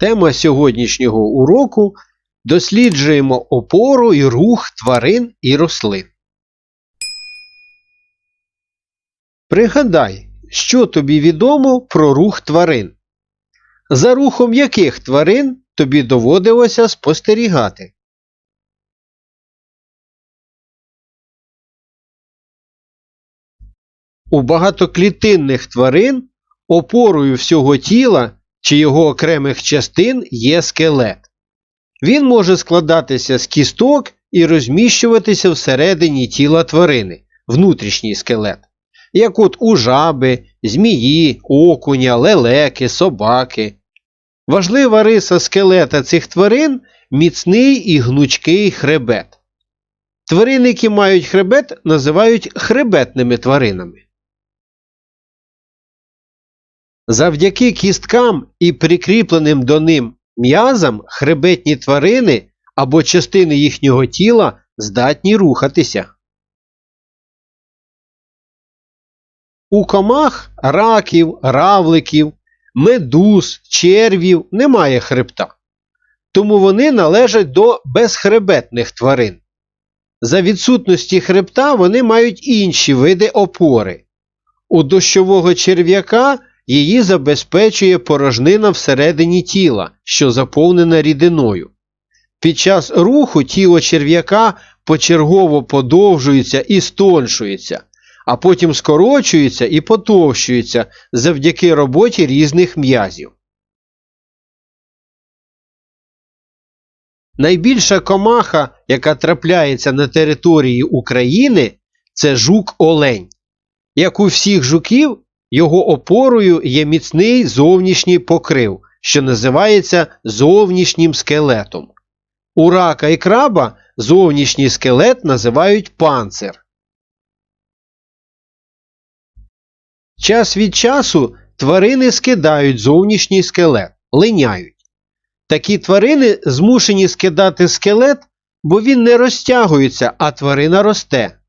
Тема сьогоднішнього уроку досліджуємо опору і рух тварин і рослин. Пригадай, що тобі відомо про рух тварин. За рухом яких тварин тобі доводилося спостерігати? У багатоклітинних тварин опорою всього тіла чи його окремих частин є скелет. Він може складатися з кісток і розміщуватися всередині тіла тварини, внутрішній скелет, як от у жаби, змії, окуня, лелеки, собаки. Важлива риса скелета цих тварин міцний і гнучкий хребет. Тварини, які мають хребет, називають хребетними тваринами. Завдяки кісткам і прикріпленим до ним м'язам хребетні тварини або частини їхнього тіла здатні рухатися. У комах раків, равликів, медуз, червів немає хребта, тому вони належать до безхребетних тварин. За відсутності хребта вони мають інші види опори. У дощового черв'яка її забезпечує порожнина всередині тіла, що заповнена рідиною. Під час руху тіло черв'яка почергово подовжується і стоншується, а потім скорочується і потовщується завдяки роботі різних м'язів. Найбільша комаха, яка трапляється на території України, це жук-олень. Як у всіх жуків, його опорою є міцний зовнішній покрив, що називається зовнішнім скелетом. У рака і краба зовнішній скелет називають панцир. Час від часу тварини скидають зовнішній скелет, линяють. Такі тварини змушені скидати скелет, бо він не розтягується, а тварина росте.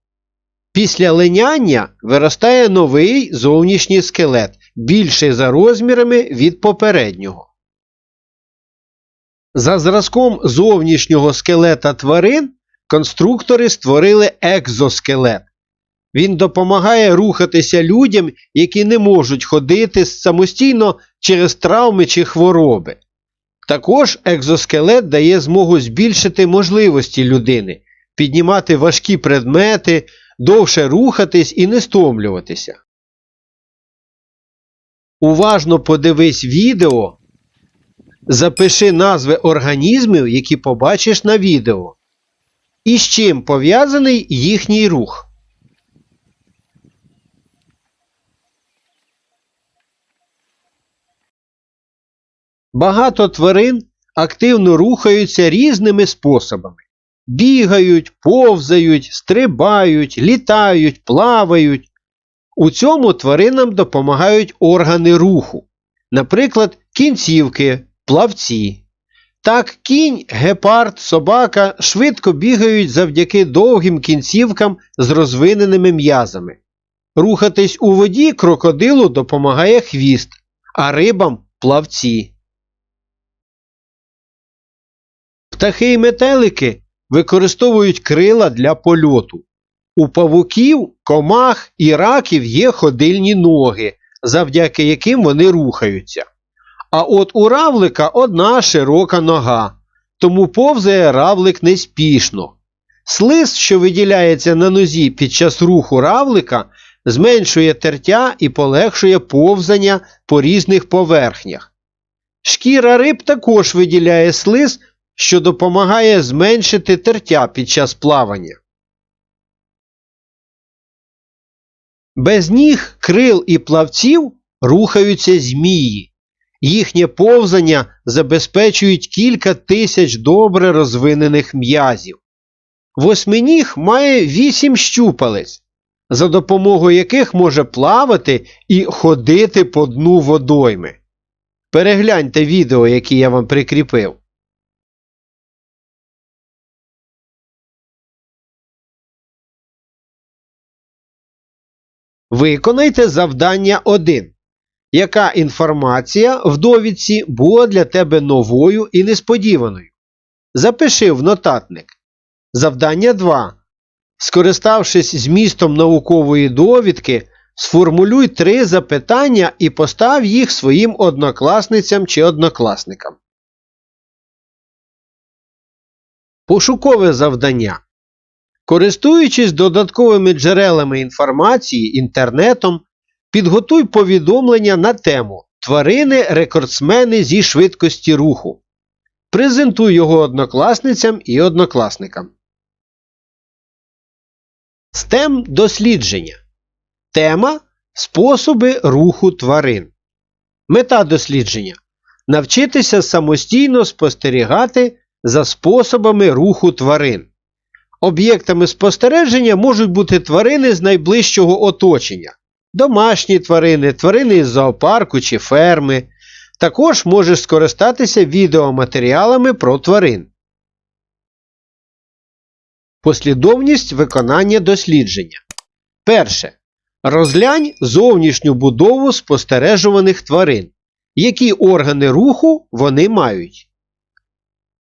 Після линяння виростає новий зовнішній скелет, більший за розмірами від попереднього. За зразком зовнішнього скелета тварин конструктори створили екзоскелет. Він допомагає рухатися людям, які не можуть ходити самостійно через травми чи хвороби. Також екзоскелет дає змогу збільшити можливості людини, піднімати важкі предмети, довше рухатись і не стомлюватися. Уважно подивись відео. Запиши назви організмів, які побачиш на відео. І з чим пов'язаний їхній рух. Багато тварин активно рухаються різними способами. Бігають, повзають, стрибають, літають, плавають. У цьому тваринам допомагають органи руху, наприклад, кінцівки, плавці. Так кінь, гепард, собака швидко бігають завдяки довгим кінцівкам з розвиненими м'язами. Рухатись у воді крокодилу допомагає хвіст, а рибам плавці. Птахи і метелики використовують крила для польоту. У павуків, комах і раків є ходильні ноги, завдяки яким вони рухаються. А от у равлика одна широка нога, тому повзає равлик неспішно. Слиз, що виділяється на нозі під час руху равлика, зменшує тертя і полегшує повзання по різних поверхнях. Шкіра риб також виділяє слиз, що допомагає зменшити тертя під час плавання. Без ніг, крил і плавців рухаються змії. Їхнє повзання забезпечують кілька тисяч добре розвинених м'язів. Восьминіг має вісім щупалець, за допомогою яких може плавати і ходити по дну водойми. Перегляньте відео, яке я вам прикріпив. Виконайте завдання 1. яка інформація в довідці була для тебе новою і несподіваною. Запиши в нотатник. Завдання 2. Скориставшись змістом наукової довідки, сформулюй три запитання і постав їх своїм однокласницям чи однокласникам. Пошукове завдання. Користуючись додатковими джерелами інформації інтернетом, підготуй повідомлення на тему Тварини рекордсмени зі швидкості руху. Презентуй його однокласницям і однокласникам. STEM дослідження. Тема Способи руху тварин. Мета дослідження навчитися самостійно спостерігати за способами руху тварин. Об'єктами спостереження можуть бути тварини з найближчого оточення, домашні тварини, тварини із зоопарку чи ферми. Також можеш скористатися відеоматеріалами про тварин. Послідовність виконання дослідження. Перше. Розглянь зовнішню будову спостережуваних тварин. Які органи руху вони мають.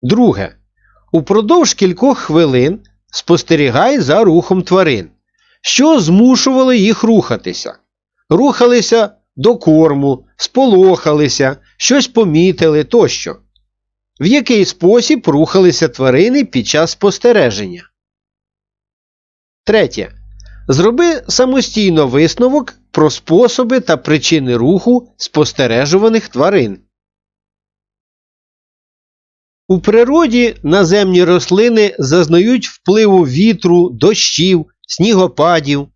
Друге. Упродовж кількох хвилин спостерігай за рухом тварин, що змушувало їх рухатися. Рухалися до корму, сполохалися, щось помітили тощо. В який спосіб рухалися тварини під час спостереження. Третє. Зроби самостійно висновок про способи та причини руху спостережуваних тварин. У природі наземні рослини зазнають впливу вітру, дощів, снігопадів.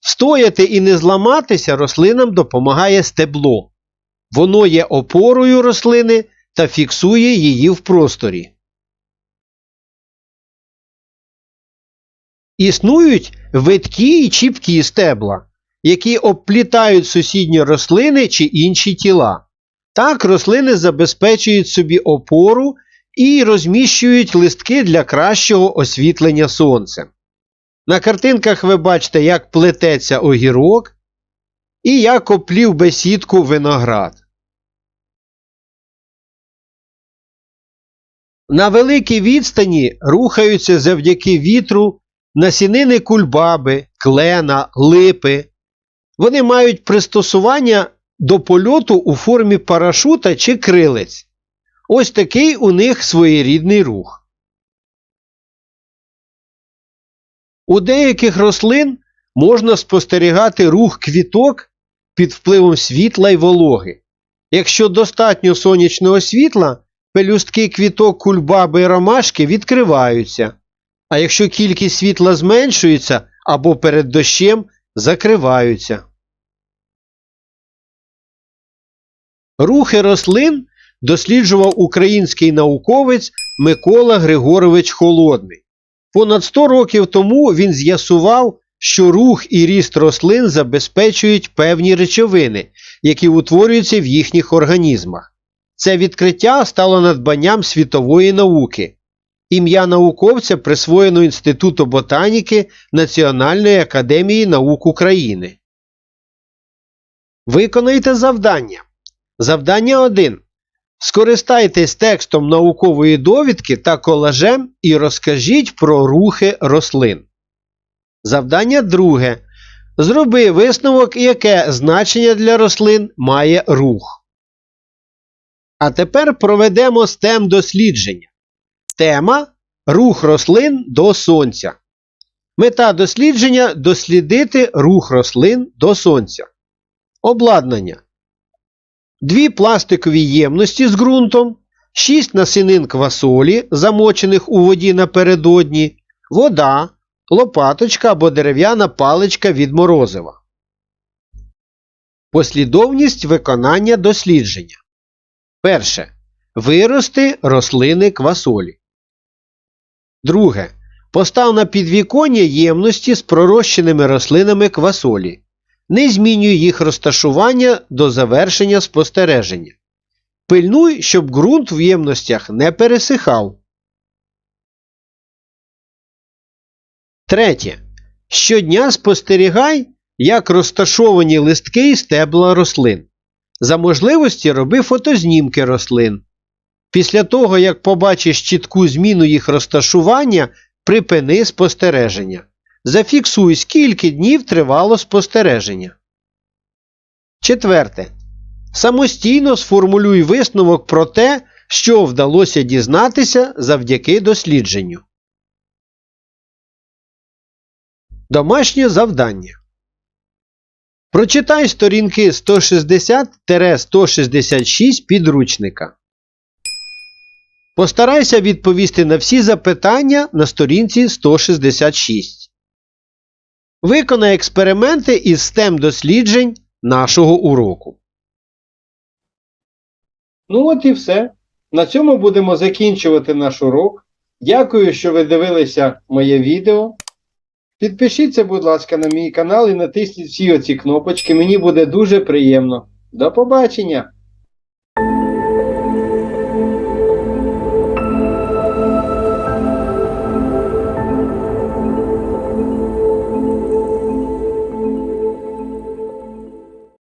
Встояти і не зламатися рослинам допомагає стебло. Воно є опорою рослини та фіксує її в просторі. Існують видкі і чіпкі стебла, які обплітають сусідні рослини чи інші тіла. Так рослини забезпечують собі опору і розміщують листки для кращого освітлення сонцем. На картинках ви бачите, як плететься огірок і як оплів бесідку виноград. На великій відстані рухаються завдяки вітру насінини кульбаби, клена, липи. Вони мають пристосування до польоту у формі парашута чи крилець. Ось такий у них своєрідний рух. У деяких рослин можна спостерігати рух квіток під впливом світла й вологи. Якщо достатньо сонячного світла, пелюстки квіток кульбаби і ромашки відкриваються, а якщо кількість світла зменшується або перед дощем закриваються. Рухи рослин досліджував український науковець Микола Григорович Холодний. Понад 100 років тому він з'ясував, що рух і ріст рослин забезпечують певні речовини, які утворюються в їхніх організмах. Це відкриття стало надбанням світової науки. Ім'я науковця присвоєно Інституту ботаніки Національної академії наук України. Виконайте завдання. Завдання 1. Скористайтесь текстом наукової довідки та колажем і розкажіть про рухи рослин. Завдання 2. Зроби висновок, яке значення для рослин має рух. А тепер проведемо STEM дослідження. Тема Рух рослин до сонця. Мета дослідження дослідити рух рослин до сонця. Обладнання. Дві пластикові ємності з ґрунтом, 6 насінин квасолі, замочених у воді напередодні, вода, лопаточка або дерев'яна паличка від морозива. Послідовність виконання дослідження. Перше. Вирости рослини квасолі. Друге. Постав на підвіконня ємності з пророщеними рослинами квасолі. Не змінюй їх розташування до завершення спостереження. Пильнуй, щоб ґрунт в ємностях не пересихав. Третє. Щодня спостерігай, як розташовані листки і стебла рослин. За можливості роби фотознімки рослин. Після того, як побачиш чітку зміну їх розташування, припини спостереження. Зафіксуй, скільки днів тривало спостереження. Четверте. Самостійно сформулюй висновок про те, що вдалося дізнатися завдяки дослідженню. Домашнє завдання. Прочитай сторінки 160-166 підручника. Постарайся відповісти на всі запитання на сторінці 166. Виконай експерименти із STEM досліджень нашого уроку. Ну от і все. На цьому будемо закінчувати наш урок. Дякую, що ви дивилися моє відео. Підпишіться, будь ласка, на мій канал і натисніть всі оці кнопочки. Мені буде дуже приємно. До побачення!